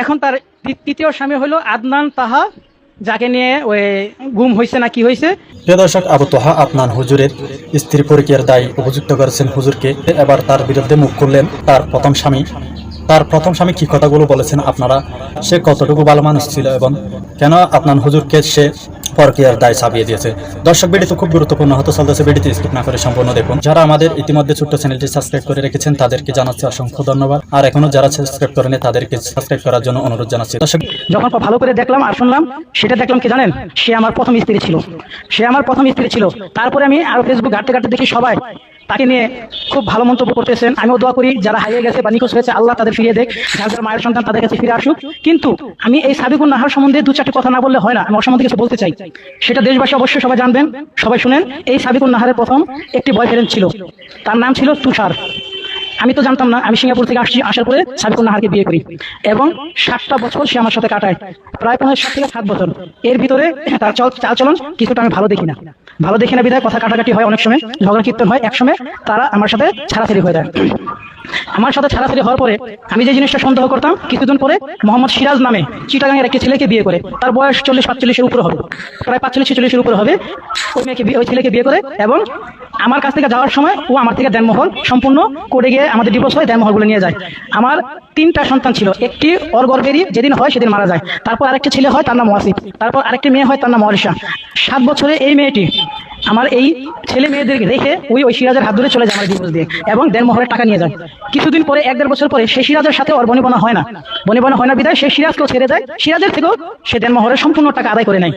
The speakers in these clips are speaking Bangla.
এখন তার তৃতীয় স্বামী হলো আদনান তাহা, যাকে নিয়ে ওই গুম হয়েছে না কি হয়েছে প্রিয় দর্শক, আবু তোহা আপনার হুজুরের স্ত্রী পরিচয়ের দায় অভিযুক্ত করেছেন হুজুরকে। এবার তার বিরুদ্ধে মুখ করলেন তার প্রথম স্বামী। তার প্রথম স্বামী কি কথাগুলো বলেছেন আপনারা? সে কতটুকু ভালো মানুষ ছিল এবং কেন আপনার হুজুরকে সে পরকিয়ার দায় চাপিয়ে দিয়েছে। দর্শক ভিডিও খুব গুরুত্বপূর্ণ হতে চলতেছে ভিডিওটি স্কিপ না করে সম্পূর্ণ দেখুন। যারা আমাদের ইতিমধ্যে ছোট্ট চ্যানেলটি সাবস্ক্রাইব করে রেখেছেন, তাদেরকে জানাচ্ছি অসংখ্য ধন্যবাদ। আর এখনও যারা সাবস্ক্রাইব করেনি, তাদেরকে সাবস্ক্রাইব করার জন্য অনুরোধ জানাচ্ছি। দর্শক, যখন ভালো করে দেখলাম আর শুনলাম, সেটা দেখলাম কি জানেন? সে আমার প্রথম স্ত্রী ছিল। সে আমার প্রথম স্ত্রী ছিল। তারপরে আমি আরও ফেসবুক ঘাটতে ঘাটতে দেখি সবাই। তাকে নিয়ে খুব ভালো মন্তব্য করতেছেন। আমিও দোয়া করি, যারা হারিয়ে গেছে বা নিখোঁজ হয়েছে, আল্লাহ তাদের ফিরিয়ে দেখ, যার যার মায়ের সন্তান তাদের কাছে ফিরে আসুক। কিন্তু আমি এই সাবিকুন নাহার সম্বন্ধে দু চারটি কথা না বললে হয় না, আমি ওর সম্বন্ধে কিছু বলতে চাই। সেটা দেশবাসী অবশ্যই সবাই জানবেন, সবাই শুনেন। এই সাবিকুন নাহারের প্রথম একটি বয়ফ্রেন্ড ছিল, তার নাম ছিল তুষার। আমি তো জানতাম না, আমি সিঙ্গাপুর থেকে আসছি, আসার পরে সাবিকুল নাহারকে বিয়ে করি। এবং সাতটা বছর সে আমার সাথে কাটায়, প্রায় পনেরো সাত থেকে সাত বছর। এর ভিতরে তার চল, চালচলন কিছুটা আমি ভালো দেখি না। ভালো দেখি না বিধায় কথা কাটাকাটি হয় অনেক সময়, ঝগড়া কীর্তন হয় এক সময়, তারা আমার সাথে ছাড়াছাড়ি হয়ে যায়। আমার সাথে ছাড়াছাড়ি হওয়ার পরে আমি যে জিনিসটা সন্দেহ করতাম, কিছুদিন পরে মোহাম্মদ সিরাজ নামে চিটাগাঙের একটি ছেলেকে বিয়ে করে, তার বয়স চল্লিশ পাঁচচল্লিশের উপরে হবে, প্রায় পাঁচচল্লিশ ছেচল্লিশের উপরে হবে। ওই মেয়েকে ওই ছেলেকে বিয়ে করে এবং আমার কাছ থেকে যাওয়ার সময় ও আমার থেকে দেনমহল সম্পূর্ণ করে গিয়ে আমাদের ডিভোর্স হয় দেনমহলগুলো নিয়ে যায়। আমার তিনটা সন্তান ছিল, একটি ওর যেদিন হয় সেদিন মারা যায়। তারপর আরেকটি ছেলে হয়, তার নাম ওয়াসিফ, তারপর আরেকটি মেয়ে হয়, তার নাম অরিশা সাত বছরে এই মেয়েটি আমার এই ছেলে মেয়েদেরকে রেখে ওই ওই সিরাজের হাত ধরে চলে যায় আমার দিয়ে এবং দেড় মহলের টাকা নিয়ে যায়। কিছুদিন পরে, এক দেড় বছর পরে সেই সিরাজের সাথে ওর বনিবনা হয় না। বনিবনা হয় না বিদায় সে সিরাজকেও ছেড়ে যায় সিরাজের থেকেও সে দেড় মহরের সম্পূর্ণ টাকা আদায় করে নেয়।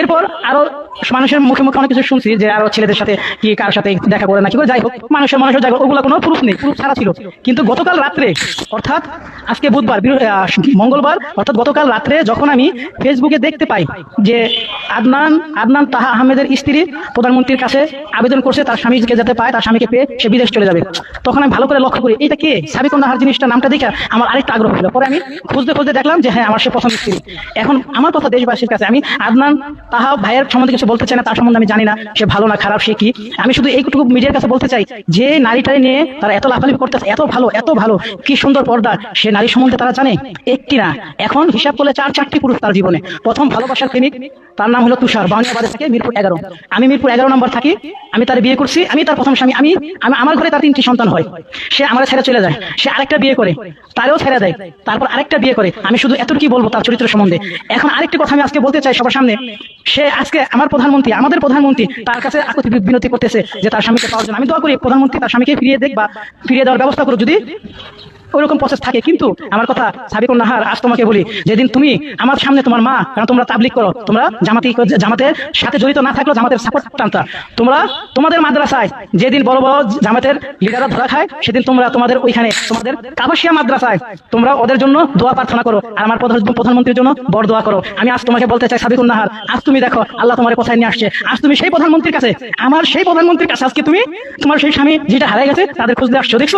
এরপর আরও মানুষের মুখে মুখে অনেক কিছু শুনছি যে আরও ছেলেদের সাথে কি কার সাথে দেখা করে না, কি যাই হোক। মানুষের মানুষের জায়গা ওগুলো কোনো প্রুফ নেই প্রুফ ছাড়া ছিল। কিন্তু গতকাল রাত্রে, অর্থাৎ আজকে বুধবার মঙ্গলবার, অর্থাৎ গতকাল রাত্রে যখন আমি ফেসবুকে দেখতে পাই যে আদনান আদনান তাহা আহমেদের স্ত্রী প্রধানমন্ত্রীর কাছে আবেদন করছে, তার স্বামীকে যাতে পায়, তার স্বামীকে পেয়ে সে বিদেশ চলে যাবে। তখন আমি ভালো করে লক্ষ্য করি এটা কে? সাবিকুন নাহার জিনিসটা নামটা দেখে আমার আরেকটা আগ্রহ হলো। পরে আমি খুঁজতে খুঁজতে দেখলাম যে হ্যাঁ আমার সে প্রথম স্ত্রী। এখন আমার কথা দেশবাসীর কাছে, আমি আদনান তাহা ভাইয়ের সম্বন্ধে কিছু বলতে চাই না, তার সম্বন্ধে আমি জানি না, সে ভালো না, খারাপ, সে কি? আমি শুধু এইটুকু মিডিয়ার কাছে বলতে চাই, যে নারীটাই নিয়ে তারা এত লাফালাফি করতেছে, এত ভালো এত ভালো, কি সুন্দর পর্দা, সে নারী সম্বন্ধে তারা জানে? একটি না। এখন হিসাব করলে চার, চারটি পুরুষ তার জীবনে। প্রথম ভালোবাসার প্রেমিক তার নাম হলো তুষার বাউনিয়াবাদে থাকে মিরপুর এগারো। আমি মিরপুর এগারো নম্বর থাকি, আমি তার বিয়ে করছি, আমি তার প্রথম স্বামী, আমি, আমি- আমার ঘরে তার তিনটি সন্তান হয়। সে আমার ছেড়ে চলে যায়, সে আরেকটা বিয়ে করে, তারও ছেড়ে দেয়, তারপর আরেকটা বিয়ে করে। আমি শুধু এতটুকুই বলব তার চরিত্র সম্বন্ধে। এখন আরেকটি কথা আমি আজকে বলতে চাই সবার সামনে। সে আজকে আমার প্রধানমন্ত্রী, আমাদের প্রধানমন্ত্রী তার কাছে বিনতি করতেছে যে তার স্বামীকে পাওয়ার জন্য। আমি দোয়া করি প্রধানমন্ত্রী তার স্বামীকে ফিরিয়ে দেখ বা ফিরিয়ে দেওয়ার ব্যবস্থা করো। যদি ওইরকম প্রসেস থাকে। কিন্তু আমার কথা সাবিকুন নাহার, আজ তোমাকে বলি, যেদিন তুমি আমার সামনে তোমার মা, কারণ তোমরা তাবলিক করো, তোমরা জামাতি জামাতের সাথে জড়িত না থাকলেও জামাতের সাপোর্ট টানতা। তোমরা তোমাদের মাদ্রাসায় যেদিন বড় বড় জামাতের লিডাররা ধরা খায়, সেদিন তোমরা তোমাদের ওইখানে, তোমাদের কাবাসিয়া মাদ্রাসায় তোমরা ওদের জন্য দোয়া প্রার্থনা করো। আর আমার প্রধানমন্ত্রীর জন্য বড় দোয়া করো। আমি আজ তোমাকে বলতে চাই, সাবিকুন নাহার, আজ তুমি দেখো, আল্লাহ তোমার কোথায় নিয়ে আসছে। আজ তুমি সেই প্রধানমন্ত্রীর কাছে, আমার সেই প্রধানমন্ত্রীর কাছে, আজকে তুমি তোমার সেই স্বামী যেটা হারাই গেছে, তাদের খুঁজতে আসছো, দেখছ?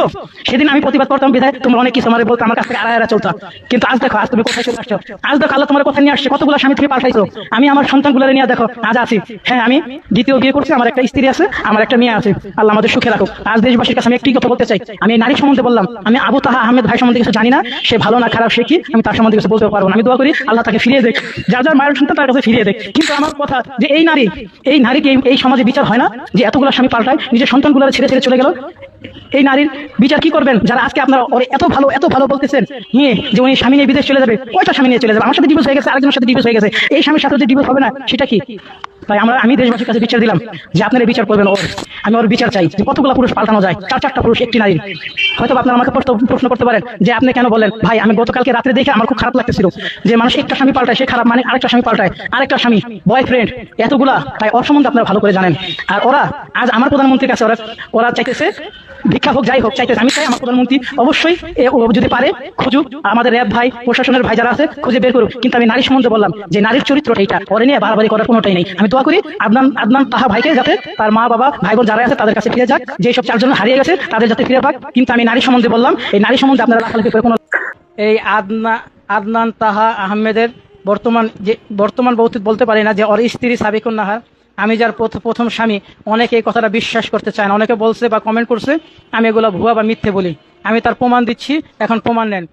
সেদিন আমি প্রতিবাদ করতাম বিধায় তোমরা অনেক কিছু আমার বলতো, আমার কাছ থেকে আড়াই আড়াই চলতো। কিন্তু আজ দেখো, আজ তুমি কোথায় চলে আসছো? আজ দেখো, আল্লাহ তোমার কোথায় নিয়ে আসছে, কতগুলো স্বামী তুমি পাঠাইছো? আমি আমার সন্তানগুলো নিয়ে দেখো, আজ আছি। হ্যাঁ আমি দ্বিতীয় বিয়ে করছি, আমার একটা স্ত্রী আছে, আমার একটা মেয়ে আছে। আল্লাহ আমাদের সুখে রাখুক। আজ দেশবাসীর কাছে আমি একটি কথা বলতে চাই। আমি নারী সম্বন্ধে বললাম, আমি আবু তাহা আহমেদ ভাই সম্বন্ধে কিছু জানি না, সে ভালো না, খারাপ, সে কি? আমি তার সম্বন্ধে কিছু বলতে পারব আমি দোয়া করি, আল্লাহ তাকে ফিরিয়ে দেখ। যার যার মায়ের সন্তান তার কাছে ফিরিয়ে দেখ। কিন্তু আমার কথা যে এই নারী, এই নারীকে এই- সমাজে বিচার হয় না, যে এতগুলো স্বামী পাল্টায়, নিজের সন্তানগুলো ছেড়ে ছেড়ে চলে গেল। এই নারীর বিচার কি করবেন? যারা আজকে আপনারা এত ভালো এত ভালো বলতেছেন। নিয়ে যে উনি স্বামী নিয়ে বিদেশ চলে যাবে, কয়টা স্বামী নিয়ে চলে যাবে? আমার সাথে ডিভোর্স হয়ে গেছে, আরেকজনের সাথে ডিভোর্স হয়ে গেছে। এই স্বামীর সাথে যে ডিভোর্স হবে না, সেটা কি? তাই আমরা, আমি দেশবাসীর কাছে বিচার দিলাম যে আপনারা বিচার করবেন ওর। আমি ওর বিচার চাই যে কতগুলো পুরুষ পাল্টানো যায়। চার চারটা পুরুষ, একটি নারী হয়তো আপনারা আমাকে প্রশ্ন- করতে পারেন যে আপনি কেন বলেন, ভাই, আমি গতকালকে রাত্রে দেখে আমার খুব খারাপ লাগতেছিল যে মানুষ একটা স্বামী পাল্টায়, সে খারাপ মানে আরেকটা স্বামী পাল্টায়। আরেকটা স্বামী বয়ফ্রেন্ড এতগুলা। তাই ওর সম্বন্ধে আপনারা ভালো করে জানেন। আর ওরা, আজ আমার প্রধানমন্ত্রীর কাছে ওরা ওরা চাইতেছে ভিক্ষা হোক, যাই হোক, চাইতেছে। আমি চাই আমার প্রধানমন্ত্রী অবশ্যই যদি পারে, খুঁজুক। আমাদের র্যাব ভাই, প্রশাসনের ভাই যারা আছে, খুঁজে বের করুক। কিন্তু আমি নারী সম্বন্ধে বললাম যে নারীর চরিত্রটা এইটা। ওরে নিয়ে বাড়াবাড়ি করার কোনোটাই নেই। আমি দোয়া করি আদনান আদনান তাহা ভাইকে যাতে তার মা, বাবা ভাই বোন যারা আছে তাদের কাছে ফিরে যাক। যেসব চারজন হারিয়ে গেছে, তাদের যাতে ফিরে পাক। কিন্তু আমি নারী সম্বন্ধে বললাম, এই নারী সম্বন্ধে আপনারা লাফালাফি করে কোনো এই আদনা, আদনান তাহা আহমেদের বর্তমান যে, বর্তমান বলতে বলতে পারি না যে ওর স্ত্রী সাবিকুন নাহার আমি যার প্রথ- প্রথম স্বামী অনেকে এই কথাটা বিশ্বাস করতে চায় না। অনেকে বলছে বা কমেন্ট করছে আমি এগুলো ভুয়া বা মিথ্যে বলি। আমি তার প্রমাণ দিচ্ছি এখন প্রমাণ নেন।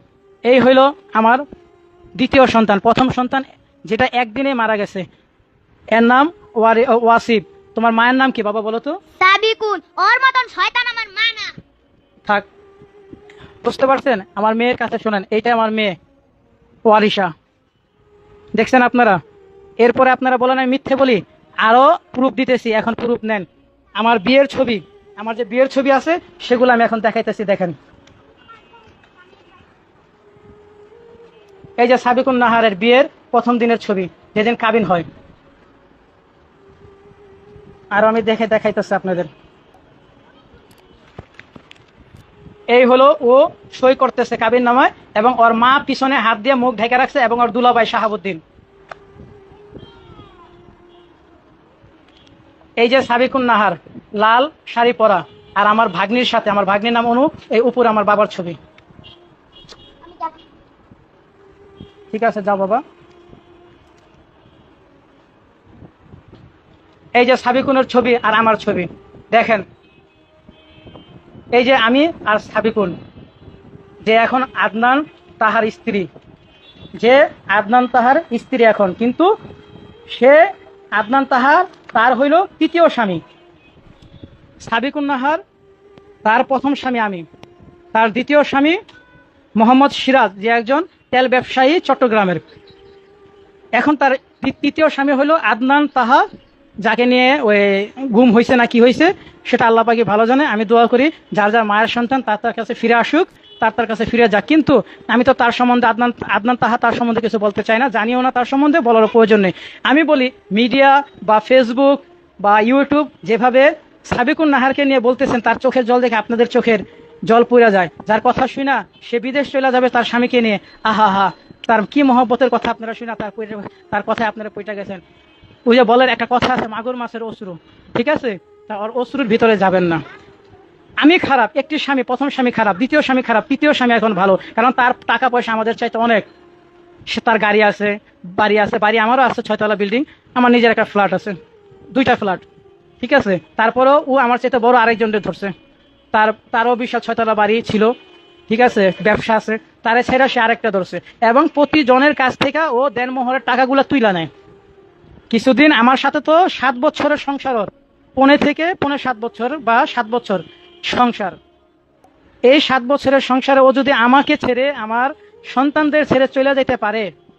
এই হইল আমার দ্বিতীয় সন্তান। প্রথম সন্তান যেটা একদিনে মারা গেছে। এর নাম ওয়াসিফ। তোমার মায়ের নাম কি বাবা বলো তো? সাবিকুন ওর মতন শয়তান আমার মা না। থাক। বুঝতে পারছেন? আমার মেয়ের কাছে শোনেন এইটা আমার মেয়ে ওয়ারিশা। দেখছেন আপনারা? এরপরে আপনারা বলেন আমি মিথ্যে বলি? আরও প্রুফ দিতেছি, এখন প্রুফ নেন। আমার বিয়ের ছবি, আমার যে বিয়ের ছবি আছে, সেগুলো আমি এখন দেখাইতেছি, দেখেন। এই যে সাবিকুন নাহারের বিয়ের প্রথম দিনের ছবি, যেদিন কাবিন হয়। আর আমি দেখে দেখাইতেছি আপনাদের। এই হলো ও সই করতেছে কাবিন নামায়, এবং ওর মা পিছনে হাত দিয়ে মুখ ঢেকে রাখছে, এবং ওর দুলাভাই শাহাবুদ্দিন। এই যে সাবিকুন নাহার, লাল শাড়ি পরা, আর আমার ভাগ্নির সাথে, আমার ভাগ্নির নাম অনু, এই উপর আমার বাবার ছবি। ঠিক আছে, যাও বাবা। এই যে সাবিকুনের ছবি আর আমার ছবি, দেখেন। এই যে আমি আর সাবিকুন, যে এখন আদনান তাহার স্ত্রী, যে আদনান তাহার স্ত্রী এখন, কিন্তু সে আদনান তাহার তার হইল তৃতীয় স্বামী। সাবিকুন নাহার তার প্রথম স্বামী আমি। তার দ্বিতীয় স্বামী মোহাম্মদ সিরাজ, যে একজন তেল ব্যবসায়ী চট্টগ্রামের। এখন তার তৃতীয় স্বামী হলো আদনান তাহা যাকে নিয়ে ওই গুম হয়েছে না কি হয়েছে সেটা আল্লাহ পাকি ভালো জানে। আমি দোয়া করি, যার যার মায়ের সন্তান, তার তার কাছে ফিরে আসুক, তার তার কাছে ফিরে যাক। কিন্তু আমি তো তার সম্বন্ধে আদনান আদনান তাহা তার সম্বন্ধে কিছু বলতে চাই না, জানিও না তার সম্বন্ধে বলার প্রয়োজন নেই। আমি বলি, মিডিয়া বা ফেসবুক বা ইউটিউব যেভাবে সাবিকুন নাহারকে নিয়ে বলতেছেন, তার চোখের জল দেখে আপনাদের চোখের জল পুড়ে যায়। যার কথা শুই না, সে বিদেশ চলে যাবে তার স্বামীকে নিয়ে। আহা হা, তার কি মহব্বতের কথা আপনারা শুনা তার তার কথায় আপনারা পইটা গেছেন। ওই যে বলেন একটা কথা আছে, মাগুর মাছের অশ্রু। ঠিক আছে? তা ওর অশ্রুর ভিতরে যাবেন না। আমি খারাপ, একটি স্বামী, প্রথম স্বামী খারাপ, দ্বিতীয় স্বামী খারাপ, তৃতীয় স্বামী এখন ভালো। কারণ তার টাকা পয়সা আমাদের চাইতে অনেক। সে তার গাড়ি আছে, বাড়ি আছে, বাড়ি আমারও আছে, ছয়তলা বিল্ডিং। আমার নিজের একটা ফ্ল্যাট আছে, দুইটা ফ্ল্যাট। ঠিক আছে? তারপরেও ও আমার চাইতে বড় আরেকজনকে ধরছে। তার, তারও বিশাল ছয়তলা বাড়ি ছিল। ঠিক আছে? ব্যবসা আছে। তারে ছেড়ে সে আরেকটা ধরছে। এবং প্রতিজনের কাছ থেকে ও দেনমোহরের টাকাগুলো তুইলা নেয়। কিছুদিন আমার সাথে তো সাত বছরের সংসার ওর। পনে থেকে পনে সাত বছর বা সাত বছর সংসার। এই সাত বছরের সংসারে ও যদি আমাকে ছেড়ে আমার সন্তানদের ছেড়ে চলে যেতে পারে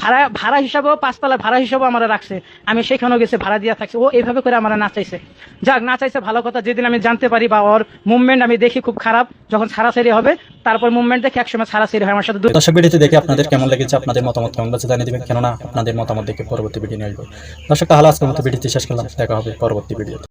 ভাড়া ভাড়া হিসাবেও পাঁচতলা ভাড়া হিসাবেও আমার রাখছে। আমি সেখানেও গেছে, ভাড়া দিয়া থাকছি। ও এইভাবে করে আমার নাচাইছে। যাক, নাচাইছে ভালো কথা। যেদিন আমি জানতে পারি বা ওর মুভমেন্ট আমি দেখি খুব খারাপ, যখন ছাড়াছাড়ি হবে, তারপর মুভমেন্ট দেখে একসময় ছাড়াছাড়ি হয় আমার সাথে দর্শক ভিডিওটি দেখে আপনাদের কেমন লেগেছে, আপনাদের মতামত কেমন লাগছে জানিয়ে দেবেন। কেননা আপনাদের মতামত দেখে পরবর্তী ভিডিও নিয়ে আসব। দর্শক, তাহলে আজকের মতো ভিডিওটি শেষ করলাম। দেখা হবে পরবর্তী ভিডিওতে।